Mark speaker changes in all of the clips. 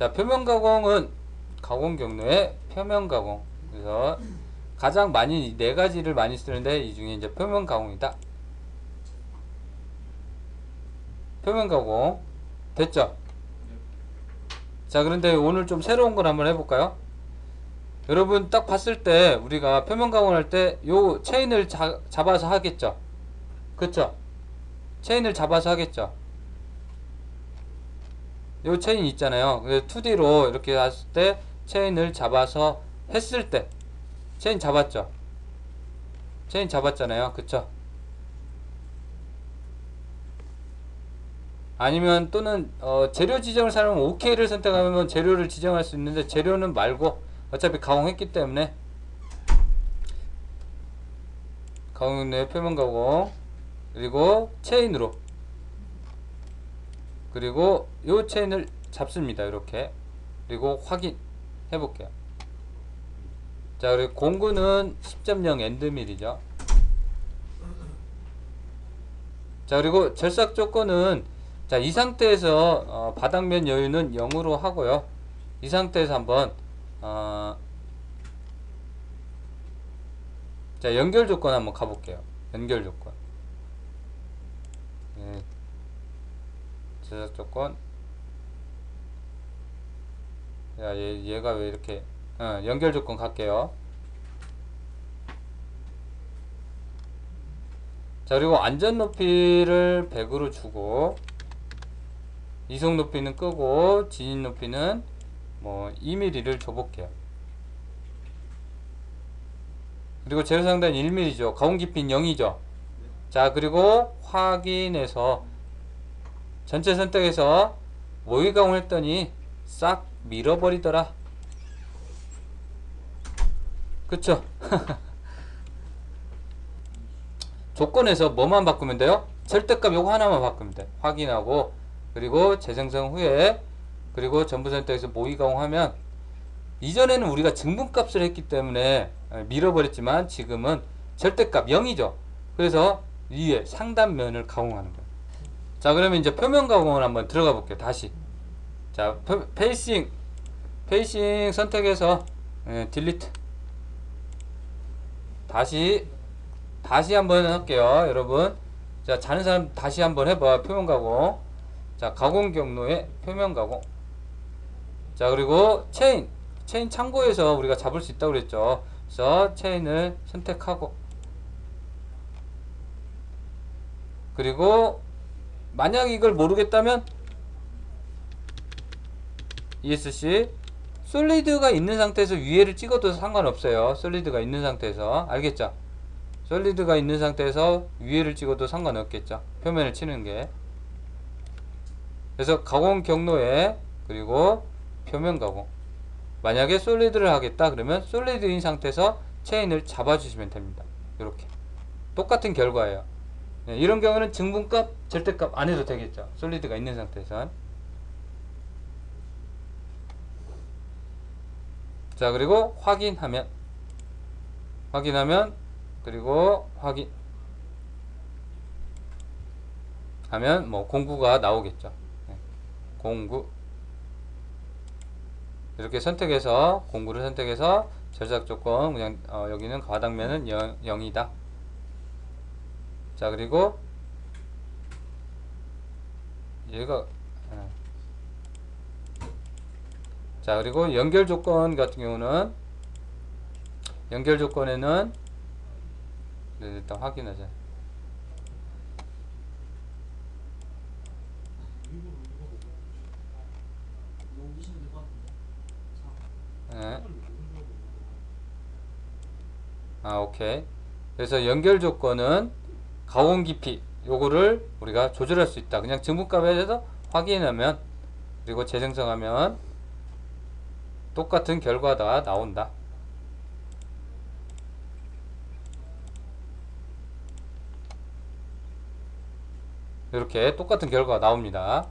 Speaker 1: 자, 표면 가공은 가공 경로의 표면 가공. 그래서 가장 많이 이네 가지를 많이 쓰는데 이 중에 이제 표면 가공이다. 표면 가공 됐죠? 자, 그런데 오늘 좀 새로운 걸 한번 해볼까요? 여러분 딱 봤을 때 우리가 표면 가공할 때 요 체인을 자, 잡아서 하겠죠? 그쵸? 체인을 잡아서 하겠죠? 요 체인 있잖아요. 그래서 2D로 이렇게 했을 때 체인을 잡아서 했을 때 체인 잡았죠? 체인 잡았잖아요. 그쵸? 아니면 또는 어, 재료 지정을 사용하면 OK를 선택하면 재료를 지정할 수 있는데 재료는 말고 어차피 가공했기 때문에 가공의 표면 가공 그리고 체인으로 그리고 요 체인을 잡습니다. 이렇게. 그리고 확인 해볼게요. 자 그리고 공구는 10.0 엔드밀이죠. 자 그리고 절삭 조건은 자 이 상태에서 어, 바닥면 여유는 0으로 하고요. 이 상태에서 한번 어, 자 연결 조건 한번 가볼게요. 연결 조건 예, 제작 조건 야 얘, 얘가 왜 이렇게 어, 연결 조건 갈게요. 자 그리고 안전 높이를 100으로 주고 이속 높이는 끄고 진입 높이는 뭐 2mm를 줘볼게요. 그리고 제로 상단 1mm죠. 가공 깊이는 0이죠. 자 그리고 확인해서 전체 선택해서 모의 가공 했더니 싹 밀어버리더라. 그쵸? 조건에서 뭐만 바꾸면 돼요? 절대값 요거 하나만 바꾸면 돼. 확인하고 그리고 재생성 후에 그리고 전부 선택해서 모의 가공 하면 이전에는 우리가 증분값을 했기 때문에 밀어버렸지만 지금은 절대값 0이죠. 그래서 위에 상단면을 가공하는 거예요 자 그러면 이제 표면 가공을 한번 들어가 볼게요. 다시. 자 표- 페이싱. 페이싱 선택해서 예, 딜리트. 다시 다시 한번 할게요 여러분. 자 자는 사람 다시 한번 해봐 표면 가공. 자 가공 경로에 표면 가공. 자 그리고 체인. 체인 창고에서 우리가 잡을 수 있다고 그랬죠. 그래서 체인을 선택하고. 그리고 만약 이걸 모르겠다면 ESC 솔리드가 있는 상태에서 위에를 찍어도 상관없어요. 솔리드가 있는 상태에서. 알겠죠? 솔리드가 있는 상태에서 위에를 찍어도 상관없겠죠? 표면을 치는 게. 그래서 가공 경로에 그리고 표면 가공. 만약에 솔리드를 하겠다 그러면 솔리드인 상태에서 체인을 잡아주시면 됩니다. 이렇게. 똑같은 결과예요 네, 이런 경우는 증분값 절대값 안 해도 되겠죠. 솔리드가 있는 상태에선. 자 그리고 확인하면. 확인하면 그리고 확인. 하면 뭐 공구가 나오겠죠. 네, 공구. 이렇게 선택해서 공구를 선택해서 절삭 조건 그냥 어, 여기는 바닥면은 0, 0이다 자 그리고 얘가 예. 자 그리고 연결 조건 같은 경우는 연결 조건에는 네, 일단 확인하자 예. 아 오케이 그래서 연결 조건은 가공 깊이 요거를 우리가 조절할 수 있다. 그냥 증분값에서 확인하면 그리고 재생성하면 똑같은 결과가 나온다. 이렇게 똑같은 결과가 나옵니다.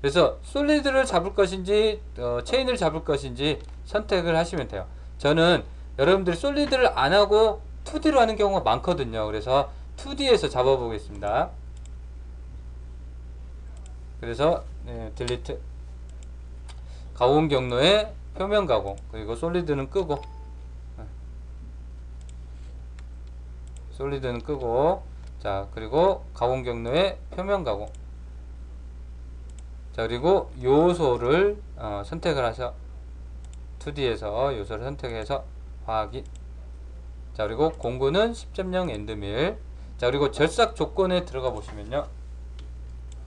Speaker 1: 그래서 솔리드를 잡을 것인지 어, 체인을 잡을 것인지 선택을 하시면 돼요. 저는 여러분들이 솔리드를 안 하고 2D로 하는 경우가 많거든요. 그래서 2D에서 잡아 보겠습니다. 그래서 네, 딜리트 가온 경로의 표면 가공. 그리고 솔리드는 끄고. 네. 솔리드는 끄고. 자 그리고 가공 경로의 표면 가공. 자 그리고 요소를 어, 선택을 하셔. 2D에서 요소를 선택해서 확인 자 그리고 공구는 10.0 엔드밀 자 그리고 절삭 조건에 들어가 보시면요